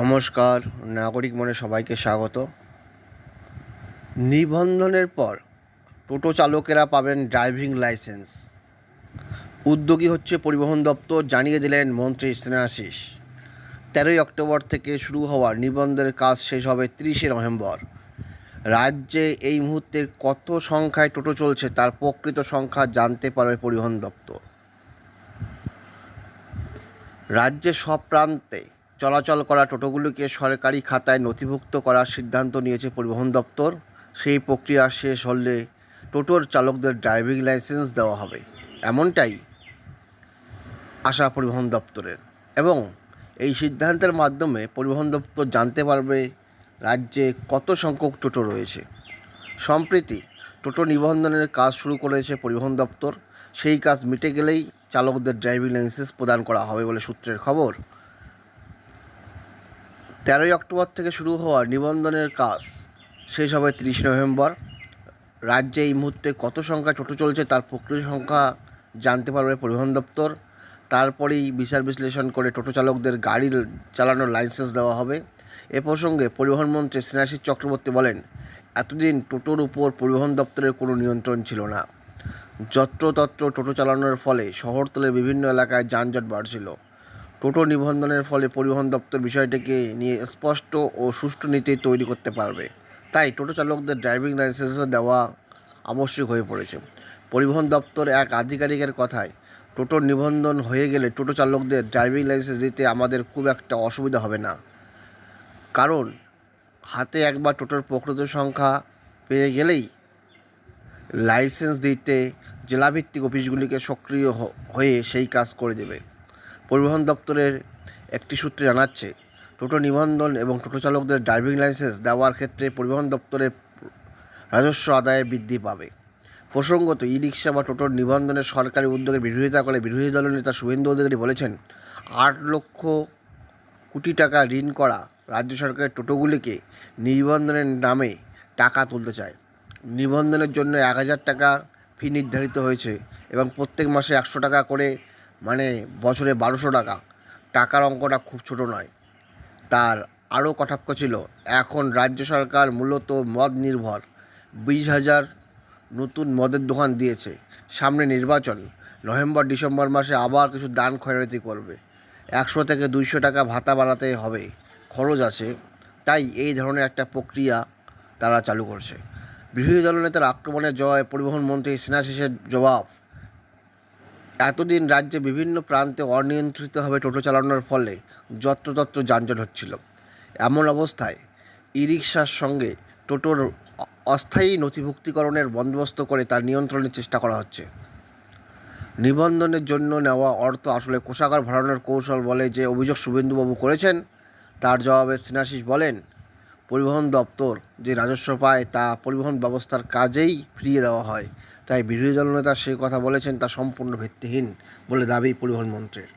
নমস্কার, নাগরিক মনে সবাইকে স্বাগত। নিবন্ধনের পর টোটো চালকেরা পাবেন ড্রাইভিং লাইসেন্স। উদ্যোগী হচ্ছে পরিবহন দপ্তর, জানিয়ে দিলেন মন্ত্রী স্নেহাশিস। তেরোই অক্টোবর থেকে শুরু হওয়া নিবন্ধনের কাজ শেষ হবে তিরিশে নভেম্বর। রাজ্যে এই মুহূর্তে কত সংখ্যায় টোটো চলছে তার প্রকৃত সংখ্যা জানতে পারবে পরিবহন দপ্তর। রাজ্যের সব প্রান্তে চলাচল করা টোটোগুলিকে সরকারি খাতায় নথিভুক্ত করার সিদ্ধান্ত নিয়েছে পরিবহন দপ্তর। সেই প্রক্রিয়া শেষ হলে টোটোর চালকদের ড্রাইভিং লাইসেন্স দেওয়া হবে। এমনটাই আশা পরিবহন দপ্তরের। এবং এই সিদ্ধান্তের মাধ্যমে পরিবহন দপ্তর জানতে পারবে রাজ্যে কত সংখ্যক টোটো রয়েছে। সম্প্রতি টোটো নিবন্ধনের কাজ শুরু করেছে পরিবহন দপ্তর। সেই কাজ মিটে গেলেই চালকদের ড্রাইভিং লাইসেন্স প্রদান করা হবে বলে সূত্রের খবর। তেরোই অক্টোবর থেকে শুরু হওয়া নিবন্ধনের কাজ শেষ হবে তিরিশে নভেম্বর। রাজ্যে এই মুহূর্তে কত সংখ্যা টোটো চলছে তার প্রকৃত সংখ্যা জানতে পারবে পরিবহন দপ্তর। তারপরেই বিচার বিশ্লেষণ করে টোটো চালকদের গাড়ি চালানোর লাইসেন্স দেওয়া হবে। এ প্রসঙ্গে পরিবহন মন্ত্রী চক্রবর্তী বলেন, এতদিন টোটোর উপর পরিবহন দপ্তরের কোনো নিয়ন্ত্রণ ছিল না। যত্রতত্র টোটো চালানোর ফলে শহরতলের বিভিন্ন এলাকায় যানজট বাড়ছিল। টোটো নিবন্ধনের ফলে পরিবহন দপ্তর বিষয়টিকে নিয়ে স্পষ্ট ও সুষ্ঠু নীতি তৈরি করতে পারবে। তাই টোটো চালকদের ড্রাইভিং লাইসেন্স দেওয়া আবশ্যক হয়ে পড়েছে। পরিবহন দপ্তর এক আধিকারিকের কথায় টোটোর নিবন্ধন হয়ে গেলে টোটো চালকদের ড্রাইভিং লাইসেন্স দিতে আমাদের খুব একটা অসুবিধা হবে না। কারণ, হাতে একবার টোটোর প্রকৃত সংখ্যা পেয়ে গেলেই লাইসেন্স দিতে জেলাভিত্তিক অফিসগুলিকে সক্রিয় হয়ে সেই কাজ করে দেবে। পরিবহন দপ্তরের একটি সূত্রে জানাচ্ছে, টোটো নিবন্ধন এবং টোটো চালকদের ড্রাইভিং লাইসেন্স দেওয়ার ক্ষেত্রে পরিবহন দপ্তরের রাজস্ব আদায়ে বৃদ্ধি পাবে। প্রসঙ্গত ই রিক্সা বা টোটোর নিবন্ধনের সরকারি উদ্যোগের বিরোধিতা করে বিরোধী দলের নেতা শুভেন্দু অধিকারী বলেছেন, আট লক্ষ কোটি টাকা ঋণ করা রাজ্য সরকারের টোটোগুলিকে নিবন্ধনের নামে টাকা তুলতে চায়। নিবন্ধনের জন্য এক হাজার টাকা ফি নির্ধারিত হয়েছে এবং প্রত্যেক মাসে একশো টাকা করে মানে বছরে বারোশো টাকা। টাকার অঙ্কটা খুব ছোট নয়। তার আরও কটাক্ষ ছিল, এখন রাজ্য সরকার মূলত মদ নির্ভর। বিশ হাজার নতুন মদের দোকান দিয়েছে, সামনে নির্বাচন। নভেম্বর, ডিসেম্বর মাসে আবার কিছু দান খয়রাতি করবে। একশো থেকে দুইশো টাকা ভাতা বাড়াতে হবে, খরচ আছে। তাই এই ধরনের একটা প্রক্রিয়া তারা চালু করছে। বিরোধী দলনেতার আক্রমণের জয়, পরিবহন মন্ত্রী স্নেহাশিসের জবাব এতদিন রাজ্যে বিভিন্ন প্রান্তে অনিয়ন্ত্রিতভাবে টোটো চালানোর ফলে যত্রতত্র যানজট হচ্ছিল। এমন অবস্থায় ই রিক্সার সঙ্গে টোটোর অস্থায়ী নথিভুক্তিকরণের বন্দোবস্ত করে তার নিয়ন্ত্রণের চেষ্টা করা হচ্ছে। নিবন্ধনের জন্য নেওয়া অর্থ আসলে কোষাগার ভরানোর কৌশল বলে যে অভিযোগ শুভেন্দুবাবু করেছেন, তার জবাবে স্নেহাশিস বলেন পরিবহন দপ্তর যে রাজস্ব পায় তা পরিবহন ব্যবস্থার কাজেই ফিরিয়ে দেওয়া হয়। তাই বিরোধী দলনেতা সে কথা বলেছেন, তা সম্পূর্ণ ভিত্তিহীন বলে দাবি পরিবহন মন্ত্রীর।